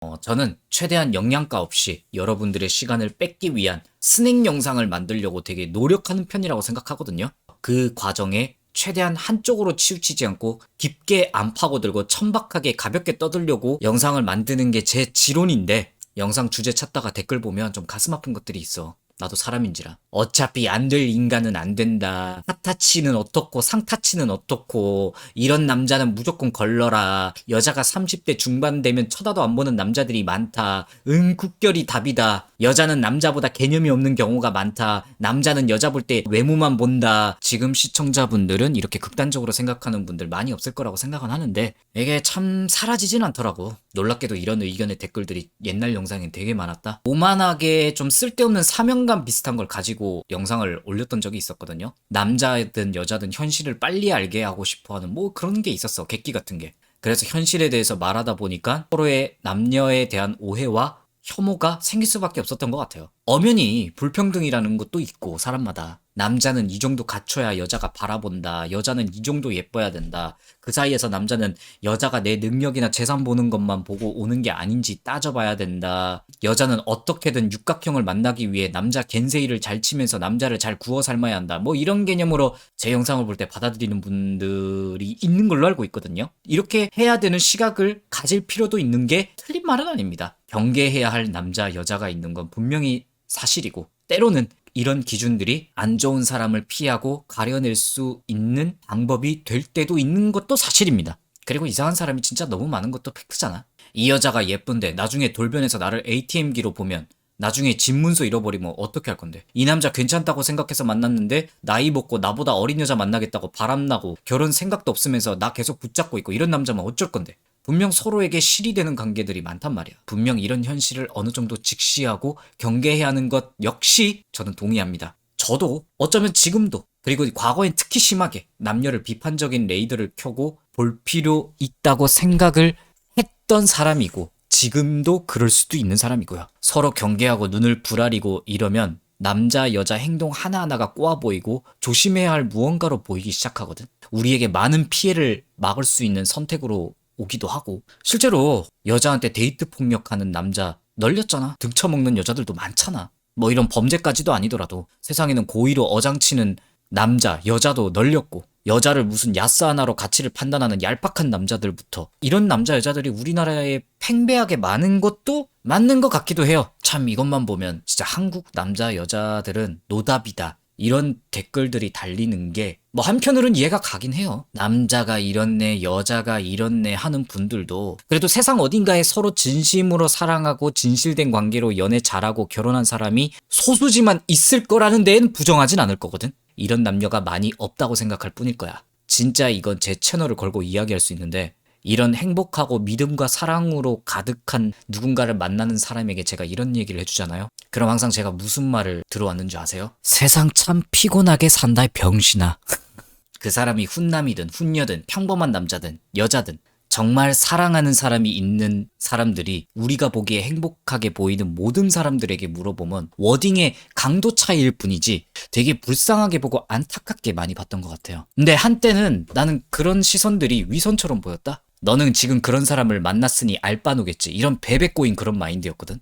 어, 저는 최대한 영양가 없이 여러분들의 시간을 뺏기 위한 스낵 영상을 만들려고 되게 노력하는 편이라고 생각하거든요. 그 과정에 최대한 한쪽으로 치우치지 않고 깊게 안 파고들고 천박하게 가볍게 떠들려고 영상을 만드는 게 제 지론인데 영상 주제 찾다가 댓글 보면 좀 가슴 아픈 것들이 있어. 나도 사람인지라. 어차피 안 될 인간은 안 된다. 핫타치는 어떻고 상타치는 어떻고 이런 남자는 무조건 걸러라. 여자가 30대 중반 되면 쳐다도 안 보는 남자들이 많다. 응 국결이 답이다. 여자는 남자보다 개념이 없는 경우가 많다. 남자는 여자 볼 때 외모만 본다. 지금 시청자분들은 이렇게 극단적으로 생각하는 분들 많이 없을 거라고 생각은 하는데 이게 참 사라지진 않더라고. 놀랍게도 이런 의견의 댓글들이 옛날 영상엔 되게 많았다. 오만하게 좀 쓸데없는 사명감 비슷한 걸 가지고 영상을 올렸던 적이 있었거든요. 남자든 여자든 현실을 빨리 알게 하고 싶어 하는 뭐 그런 게 있었어. 객기 같은 게. 그래서 현실에 대해서 말하다 보니까 서로의 남녀에 대한 오해와 혐오가 생길 수밖에 없었던 것 같아요. 엄연히 불평등이라는 것도 있고 사람마다 남자는 이 정도 갖춰야 여자가 바라본다. 여자는 이 정도 예뻐야 된다. 그 사이에서 남자는 여자가 내 능력이나 재산 보는 것만 보고 오는 게 아닌지 따져봐야 된다. 여자는 어떻게든 육각형을 만나기 위해 남자 겐세이를 잘 치면서 남자를 잘 구워 삶아야 한다. 뭐 이런 개념으로 제 영상을 볼 때 받아들이는 분들이 있는 걸로 알고 있거든요. 이렇게 해야 되는 시각을 가질 필요도 있는 게 틀린 말은 아닙니다. 경계해야 할 남자, 여자가 있는 건 분명히 사실이고 때로는 이런 기준들이 안 좋은 사람을 피하고 가려낼 수 있는 방법이 될 때도 있는 것도 사실입니다. 그리고 이상한 사람이 진짜 너무 많은 것도 팩트잖아. 이 여자가 예쁜데 나중에 돌변해서 나를 ATM기로 보면 나중에 집 문서 잃어버리면 어떻게 할 건데? 이 남자 괜찮다고 생각해서 만났는데 나이 먹고 나보다 어린 여자 만나겠다고 바람나고 결혼 생각도 없으면서 나 계속 붙잡고 있고 이런 남자면 어쩔 건데? 분명 서로에게 실이 되는 관계들이 많단 말이야. 분명 이런 현실을 어느 정도 직시하고 경계해야 하는 것 역시 저는 동의합니다. 저도 어쩌면 지금도 그리고 과거엔 특히 심하게 남녀를 비판적인 레이더를 켜고 볼 필요 있다고 생각을 했던 사람이고 지금도 그럴 수도 있는 사람이고요. 서로 경계하고 눈을 부라리고 이러면 남자, 여자 행동 하나하나가 꼬아 보이고 조심해야 할 무언가로 보이기 시작하거든. 우리에게 많은 피해를 막을 수 있는 선택으로 오기도 하고 실제로 여자한테 데이트 폭력하는 남자 널렸잖아. 등쳐먹는 여자들도 많잖아. 뭐 이런 범죄까지도 아니더라도 세상에는 고의로 어장치는 남자 여자도 널렸고 여자를 무슨 야스 하나로 가치를 판단하는 얄팍한 남자들부터 이런 남자 여자들이 우리나라에 팽배하게 많은 것도 맞는 것 같기도 해요. 참 이것만 보면 진짜 한국 남자 여자들은 노답이다 이런 댓글들이 달리는 게 뭐 한편으로는 이해가 가긴 해요. 남자가 이렇네, 여자가 이렇네 하는 분들도 그래도 세상 어딘가에 서로 진심으로 사랑하고 진실된 관계로 연애 잘하고 결혼한 사람이 소수지만 있을 거라는 데엔 부정하진 않을 거거든. 이런 남녀가 많이 없다고 생각할 뿐일 거야. 진짜 이건 제 채널을 걸고 이야기할 수 있는데 이런 행복하고 믿음과 사랑으로 가득한 누군가를 만나는 사람에게 제가 이런 얘기를 해주잖아요. 그럼 항상 제가 무슨 말을 들어왔는지 아세요? 세상 참 피곤하게 산다, 병신아. 그 사람이 훈남이든 훈녀든 평범한 남자든 여자든 정말 사랑하는 사람이 있는 사람들이 우리가 보기에 행복하게 보이는 모든 사람들에게 물어보면 워딩의 강도 차이일 뿐이지 되게 불쌍하게 보고 안타깝게 많이 봤던 것 같아요. 근데 한때는 나는 그런 시선들이 위선처럼 보였다? 너는 지금 그런 사람을 만났으니 알바노겠지. 이런 베베 꼬인 그런 마인드였거든.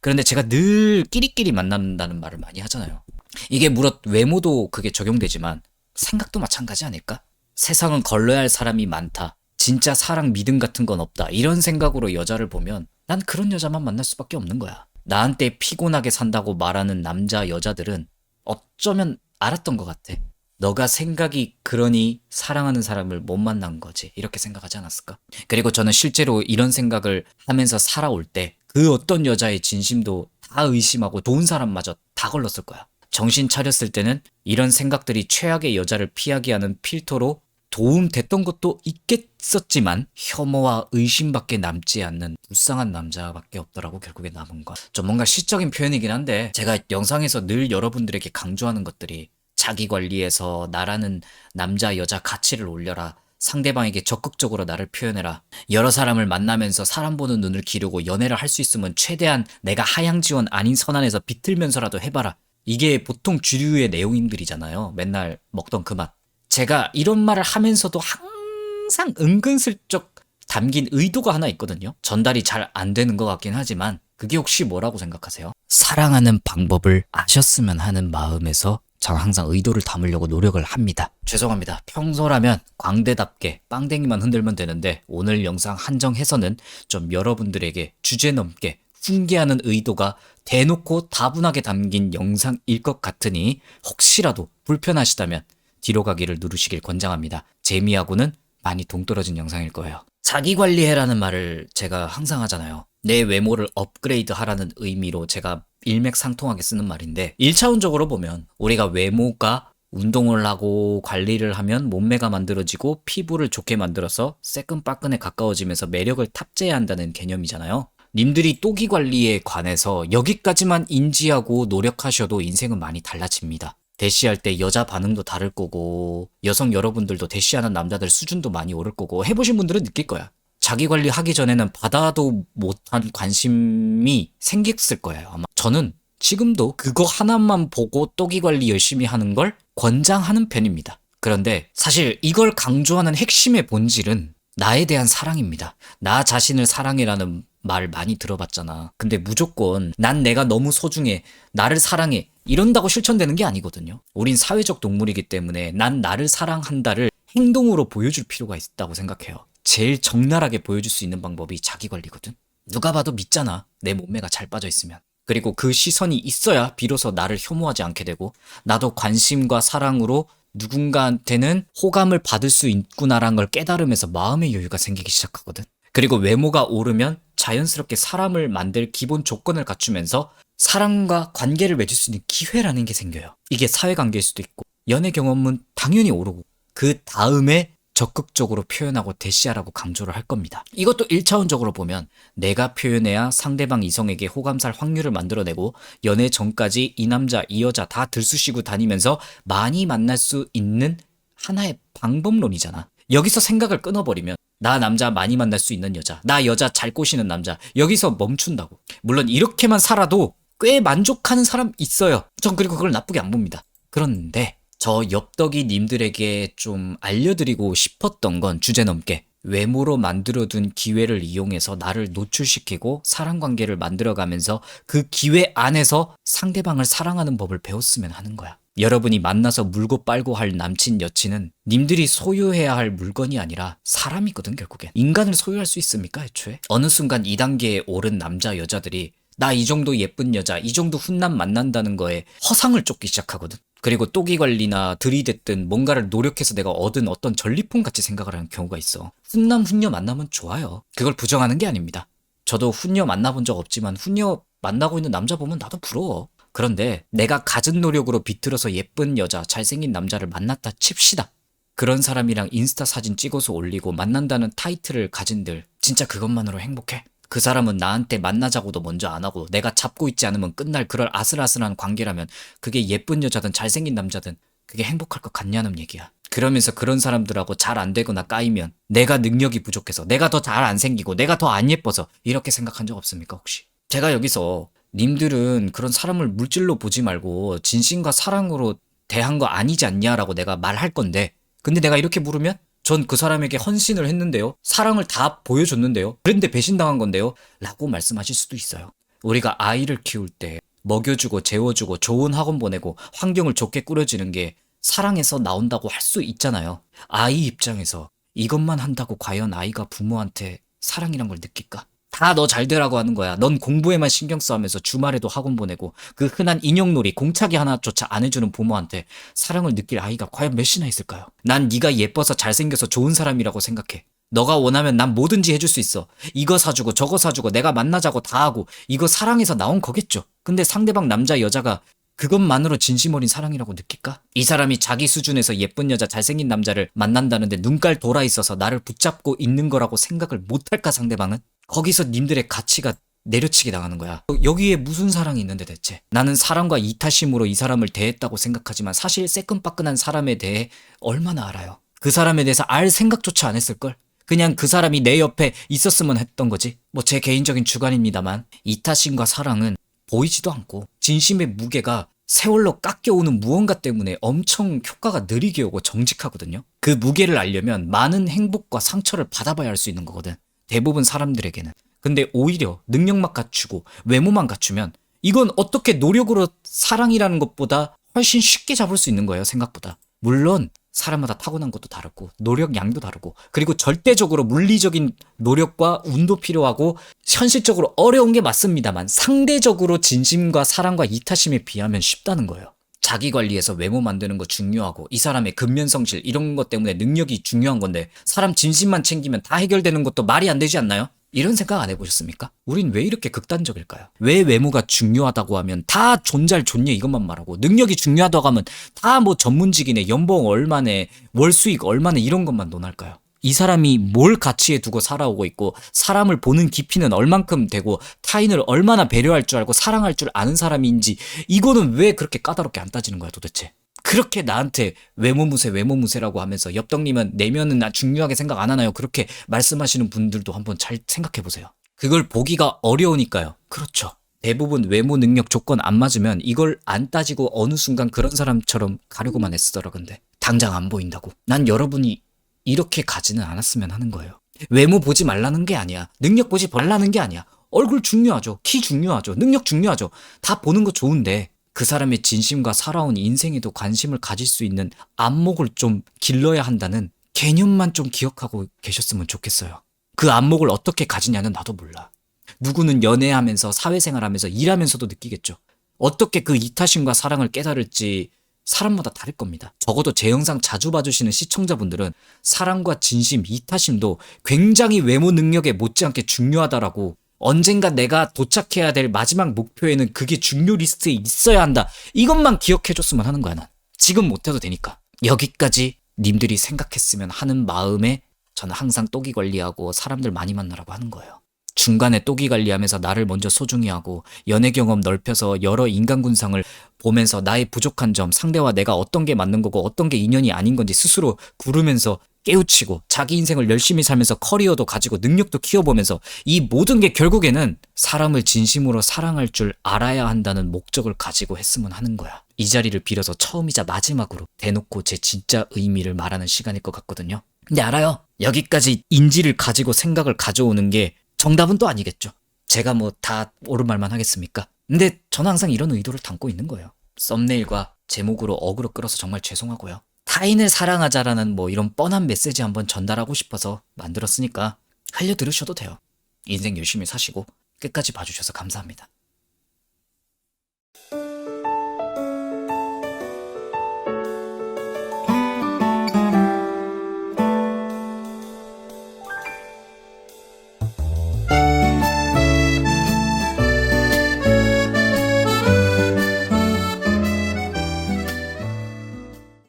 그런데 제가 늘 끼리끼리 만난다는 말을 많이 하잖아요. 이게 물론 외모도 그게 적용되지만 생각도 마찬가지 아닐까? 세상은 걸러야 할 사람이 많다. 진짜 사랑 믿음 같은 건 없다. 이런 생각으로 여자를 보면 난 그런 여자만 만날 수밖에 없는 거야. 나한테 피곤하게 산다고 말하는 남자 여자들은 어쩌면 알았던 것 같아. 너가 생각이 그러니 사랑하는 사람을 못 만난 거지. 이렇게 생각하지 않았을까? 그리고 저는 실제로 이런 생각을 하면서 살아올 때 그 어떤 여자의 진심도 다 의심하고 좋은 사람마저 다 걸렀을 거야. 정신 차렸을 때는 이런 생각들이 최악의 여자를 피하게 하는 필터로 도움됐던 것도 있겠었지만 혐오와 의심밖에 남지 않는 불쌍한 남자밖에 없더라고 결국에 남은 건. 좀 뭔가 시적인 표현이긴 한데 제가 영상에서 늘 여러분들에게 강조하는 것들이 자기 관리에서 나라는 남자 여자 가치를 올려라. 상대방에게 적극적으로 나를 표현해라. 여러 사람을 만나면서 사람 보는 눈을 기르고 연애를 할 수 있으면 최대한 내가 하향 지원 아닌 선안에서 비틀면서라도 해봐라. 이게 보통 주류의 내용인들이잖아요. 맨날 먹던 그 맛. 제가 이런 말을 하면서도 항상 은근슬쩍 담긴 의도가 하나 있거든요. 전달이 잘 안 되는 것 같긴 하지만 그게 혹시 뭐라고 생각하세요? 사랑하는 방법을 아셨으면 하는 마음에서 전 항상 의도를 담으려고 노력을 합니다. 죄송합니다. 평소라면 광대답게 빵댕이만 흔들면 되는데 오늘 영상 한정해서는 좀 여러분들에게 주제 넘게 훈계하는 의도가 대놓고 다분하게 담긴 영상일 것 같으니 혹시라도 불편하시다면 뒤로 가기를 누르시길 권장합니다. 재미하고는 많이 동떨어진 영상일 거예요. 자기 관리해라는 말을 제가 항상 하잖아요. 내 외모를 업그레이드 하라는 의미로 제가 일맥상통하게 쓰는 말인데 1차원적으로 보면 우리가 외모가 운동을 하고 관리를 하면 몸매가 만들어지고 피부를 좋게 만들어서 새끈빠끈에 가까워지면서 매력을 탑재해야 한다는 개념이잖아요. 님들이 또기 관리에 관해서 여기까지만 인지하고 노력하셔도 인생은 많이 달라집니다. 대시할 때 여자 반응도 다를 거고 여성 여러분들도 대시하는 남자들 수준도 많이 오를 거고 해보신 분들은 느낄 거야. 자기 관리하기 전에는 받아도 못한 관심이 생겼을 거예요. 아마 저는 지금도 그거 하나만 보고 또기 관리 열심히 하는 걸 권장하는 편입니다. 그런데 사실 이걸 강조하는 핵심의 본질은 나에 대한 사랑입니다. 나 자신을 사랑해라는 말 많이 들어봤잖아. 근데 무조건 난 내가 너무 소중해. 나를 사랑해. 이런다고 실천되는 게 아니거든요. 우린 사회적 동물이기 때문에 난 나를 사랑한다를 행동으로 보여줄 필요가 있다고 생각해요. 제일 적나라하게 보여줄 수 있는 방법이 자기 관리거든. 누가 봐도 믿잖아. 내 몸매가 잘 빠져 있으면. 그리고 그 시선이 있어야 비로소 나를 혐오하지 않게 되고 나도 관심과 사랑으로 누군가한테는 호감을 받을 수 있구나라는 걸 깨달으면서 마음의 여유가 생기기 시작하거든. 그리고 외모가 오르면 자연스럽게 사람을 만들 기본 조건을 갖추면서 사람과 관계를 맺을 수 있는 기회라는 게 생겨요. 이게 사회관계일 수도 있고 연애 경험은 당연히 오르고 그 다음에 적극적으로 표현하고 대시하라고 강조를 할 겁니다. 이것도 1차원적으로 보면 내가 표현해야 상대방 이성에게 호감살 확률을 만들어내고 연애 전까지 이 남자 이 여자 다 들쑤시고 다니면서 많이 만날 수 있는 하나의 방법론이잖아. 여기서 생각을 끊어버리면 나 남자 많이 만날 수 있는 여자, 나 여자 잘 꼬시는 남자 여기서 멈춘다고. 물론 이렇게만 살아도 꽤 만족하는 사람 있어요. 전 그리고 그걸 나쁘게 안 봅니다. 그런데 저 엽떡이 님들에게 좀 알려드리고 싶었던 건 주제 넘게 외모로 만들어둔 기회를 이용해서 나를 노출시키고 사랑 관계를 만들어가면서 그 기회 안에서 상대방을 사랑하는 법을 배웠으면 하는 거야. 여러분이 만나서 물고 빨고 할 남친 여친은 님들이 소유해야 할 물건이 아니라 사람이거든 결국엔. 인간을 소유할 수 있습니까 애초에? 어느 순간 2단계에 오른 남자 여자들이 나 이 정도 예쁜 여자, 이 정도 훈남 만난다는 거에 허상을 쫓기 시작하거든. 그리고 또기 관리나 들이댔든 뭔가를 노력해서 내가 얻은 어떤 전리품 같이 생각을 하는 경우가 있어. 훈남 훈녀 만나면 좋아요. 그걸 부정하는 게 아닙니다. 저도 훈녀 만나본 적 없지만 훈녀 만나고 있는 남자 보면 나도 부러워. 그런데 내가 가진 노력으로 비틀어서 예쁜 여자, 잘생긴 남자를 만났다 칩시다. 그런 사람이랑 인스타 사진 찍어서 올리고 만난다는 타이틀을 가진들 진짜 그것만으로 행복해? 그 사람은 나한테 만나자고도 먼저 안 하고 내가 잡고 있지 않으면 끝날 그럴 아슬아슬한 관계라면 그게 예쁜 여자든 잘생긴 남자든 그게 행복할 것 같냐는 얘기야. 그러면서 그런 사람들하고 잘 안 되거나 까이면 내가 능력이 부족해서 내가 더 잘 안 생기고 내가 더 안 예뻐서 이렇게 생각한 적 없습니까 혹시? 제가 여기서 님들은 그런 사람을 물질로 보지 말고 진심과 사랑으로 대한 거 아니지 않냐라고 내가 말할 건데 근데 내가 이렇게 물으면 전 그 사람에게 헌신을 했는데요. 사랑을 다 보여줬는데요. 그런데 배신당한 건데요. 라고 말씀하실 수도 있어요. 우리가 아이를 키울 때 먹여주고 재워주고 좋은 학원 보내고 환경을 좋게 꾸려지는 게 사랑에서 나온다고 할 수 있잖아요. 아이 입장에서 이것만 한다고 과연 아이가 부모한테 사랑이란 걸 느낄까? 다 너 잘 되라고 하는 거야. 넌 공부에만 신경 써하면서 주말에도 학원 보내고 그 흔한 인형놀이 공차기 하나조차 안 해주는 부모한테 사랑을 느낄 아이가 과연 몇이나 있을까요? 난 네가 예뻐서 잘생겨서 좋은 사람이라고 생각해. 너가 원하면 난 뭐든지 해줄 수 있어. 이거 사주고 저거 사주고 내가 만나자고 다 하고 이거 사랑에서 나온 거겠죠. 근데 상대방 남자 여자가 그것만으로 진심 어린 사랑이라고 느낄까? 이 사람이 자기 수준에서 예쁜 여자 잘생긴 남자를 만난다는데 눈깔 돌아 있어서 나를 붙잡고 있는 거라고 생각을 못할까 상대방은? 거기서 님들의 가치가 내려치게 당하는 거야. 여기에 무슨 사랑이 있는데 대체? 나는 사랑과 이타심으로 이 사람을 대했다고 생각하지만 사실 새끈빠끈한 사람에 대해 얼마나 알아요? 그 사람에 대해서 알 생각조차 안 했을걸? 그냥 그 사람이 내 옆에 있었으면 했던 거지. 뭐 제 개인적인 주관입니다만 이타심과 사랑은 보이지도 않고 진심의 무게가 세월로 깎여오는 무언가 때문에 엄청 효과가 느리게 오고 정직하거든요. 그 무게를 알려면 많은 행복과 상처를 받아봐야 할 수 있는 거거든. 대부분 사람들에게는. 근데 오히려 능력만 갖추고 외모만 갖추면 이건 어떻게 노력으로 사랑이라는 것보다 훨씬 쉽게 잡을 수 있는 거예요, 생각보다. 물론 사람마다 타고난 것도 다르고 노력 양도 다르고 그리고 절대적으로 물리적인 노력과 운도 필요하고 현실적으로 어려운 게 맞습니다만 상대적으로 진심과 사랑과 이타심에 비하면 쉽다는 거예요. 자기 관리해서 외모 만드는 거 중요하고 이 사람의 근면 성실 이런 것 때문에 능력이 중요한 건데 사람 진심만 챙기면 다 해결되는 것도 말이 안 되지 않나요? 이런 생각 안 해보셨습니까? 우린 왜 이렇게 극단적일까요? 왜 외모가 중요하다고 하면 다 존잘 존예 이것만 말하고 능력이 중요하다고 하면 다 뭐 전문직이네 연봉 얼마네 월수익 얼마네 이런 것만 논할까요? 이 사람이 뭘 가치에 두고 살아오고 있고 사람을 보는 깊이는 얼만큼 되고 타인을 얼마나 배려할 줄 알고 사랑할 줄 아는 사람인지 이거는 왜 그렇게 까다롭게 안 따지는 거야 도대체? 그렇게 나한테 외모무새 외모무새라고 하면서 엽떡님은 내면은 나 중요하게 생각 안 하나요? 그렇게 말씀하시는 분들도 한번 잘 생각해 보세요. 그걸 보기가 어려우니까요. 그렇죠. 대부분 외모 능력 조건 안 맞으면 이걸 안 따지고 어느 순간 그런 사람처럼 가려고만 애쓰더라 근데 당장 안 보인다고. 난 여러분이 이렇게 가지는 않았으면 하는 거예요. 외모 보지 말라는 게 아니야. 능력 보지 말라는 게 아니야. 얼굴 중요하죠. 키 중요하죠. 능력 중요하죠. 다 보는 거 좋은데 그 사람의 진심과 살아온 인생에도 관심을 가질 수 있는 안목을 좀 길러야 한다는 개념만 좀 기억하고 계셨으면 좋겠어요. 그 안목을 어떻게 가지냐는 나도 몰라. 누구는 연애하면서 사회생활하면서 일하면서도 느끼겠죠. 어떻게 그 이타심과 사랑을 깨달을지 사람마다 다를 겁니다. 적어도 제 영상 자주 봐주시는 시청자분들은 사랑과 진심, 이타심도 굉장히 외모 능력에 못지않게 중요하다라고 언젠가 내가 도착해야 될 마지막 목표에는 그게 중요 리스트에 있어야 한다. 이것만 기억해줬으면 하는 거야, 난. 지금 못해도 되니까. 여기까지 님들이 생각했으면 하는 마음에 저는 항상 또기 관리하고 사람들 많이 만나라고 하는 거예요. 중간에 또기 관리하면서 나를 먼저 소중히 하고 연애 경험 넓혀서 여러 인간 군상을 보면서 나의 부족한 점, 상대와 내가 어떤 게 맞는 거고 어떤 게 인연이 아닌 건지 스스로 구르면서 깨우치고 자기 인생을 열심히 살면서 커리어도 가지고 능력도 키워보면서 이 모든 게 결국에는 사람을 진심으로 사랑할 줄 알아야 한다는 목적을 가지고 했으면 하는 거야. 이 자리를 빌어서 처음이자 마지막으로 대놓고 제 진짜 의미를 말하는 시간일 것 같거든요. 근데 알아요. 여기까지 인지를 가지고 생각을 가져오는 게 정답은 또 아니겠죠. 제가 뭐 다 옳은 말만 하겠습니까? 근데 저는 항상 이런 의도를 담고 있는 거예요. 썸네일과 제목으로 어그로 끌어서 정말 죄송하고요. 타인을 사랑하자라는 뭐 이런 뻔한 메시지 한번 전달하고 싶어서 만들었으니까 흘려 들으셔도 돼요. 인생 열심히 사시고 끝까지 봐주셔서 감사합니다.